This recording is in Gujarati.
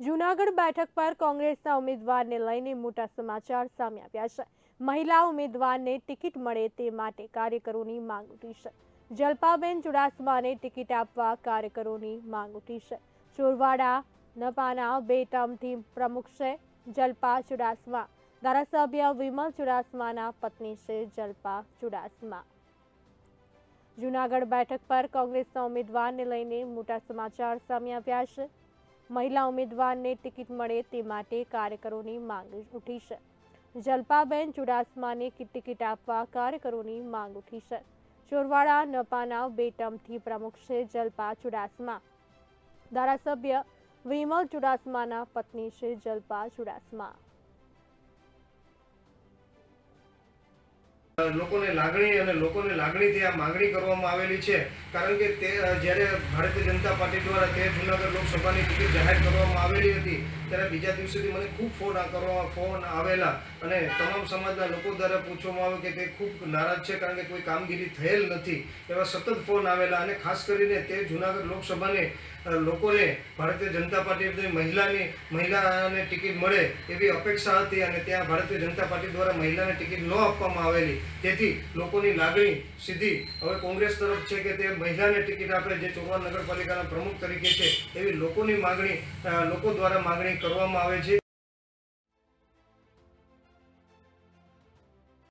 જૂનાગઢ બેઠક પર કોંગ્રેસના ઉમેદવારને લઈને મોટા સમાચાર સામે આવ્યા છે. મહિલા ઉમેદવારને ટિકિટ મળે તે માટે કાર્યકરોની માંગ ઉઠી છે. જલપાબેન ચુડાસમાને ટિકિટ આપવા કાર્યકરોની માંગ ઉઠી છે. ચોરવાડા નપાના બે ટર્મથી પ્રમુખ છે જલપા ચુડાસમા. ધારાસભ્ય વિમલ ચુડાસમાના પત્ની છે જલપા ચુડાસમા. જૂનાગઢ બેઠક પર કોંગ્રેસના ઉમેદવારને લઈને મોટા સમાચાર સામે આવ્યા છે. મહિલા ઉમેદવારને ટિકિટ મળે તે માટે કાર્યકરોની માંગ ઉઠી છે. જલપાબેન ચુડાસમાને ટિકિટ આપવા કાર્યકરોની માંગ ઉઠી છે. ચોરવાડા નપાના બે ટર્મથી પ્રમુખ છે જલપા ચુડાસમા. ધારાસભ્ય વિમલ ચુડાસમાના પત્ની છે જલપા ચુડાસમા. લોકોને લાગણી અને લોકોને લાગણીથી આ માગણી કરવામાં આવેલી છે. કારણ કે તે જ્યારે ભારતીય જનતા પાર્ટી દ્વારા તે જૂનાગઢ લોકસભાની ટિકિટ જાહેર કરવામાં આવેલી હતી, ત્યારે બીજા દિવસેથી મને ખૂબ ફોન કરવા, ફોન આવેલા. અને તમામ સમાજના લોકો દ્વારા પૂછવામાં આવ્યું કે તે ખૂબ નારાજ છે કારણ કે કોઈ કામગીરી થયેલ નથી, એવા સતત ફોન આવેલા. અને ખાસ કરીને તે જૂનાગઢ લોકસભાને લોકોને ભારતીય જનતા પાર્ટી મહિલાની, મહિલાને ટિકિટ મળે એવી અપેક્ષા હતી અને ત્યાં ભારતીય જનતા પાર્ટી દ્વારા મહિલાને ટિકિટ ન આપવામાં આવેલી. તેથી લોકોની લાગણી સીધી હવે કોંગ્રેસ તરફ છે કે તે મહિલાને ટિકિટ આપે, જે ચોરવાડ નગરપાલિકાના પ્રમુખ તરીકે છે, એવી લોકોની માગણી લોકો દ્વારા માગણી કરવામાં આવે છે.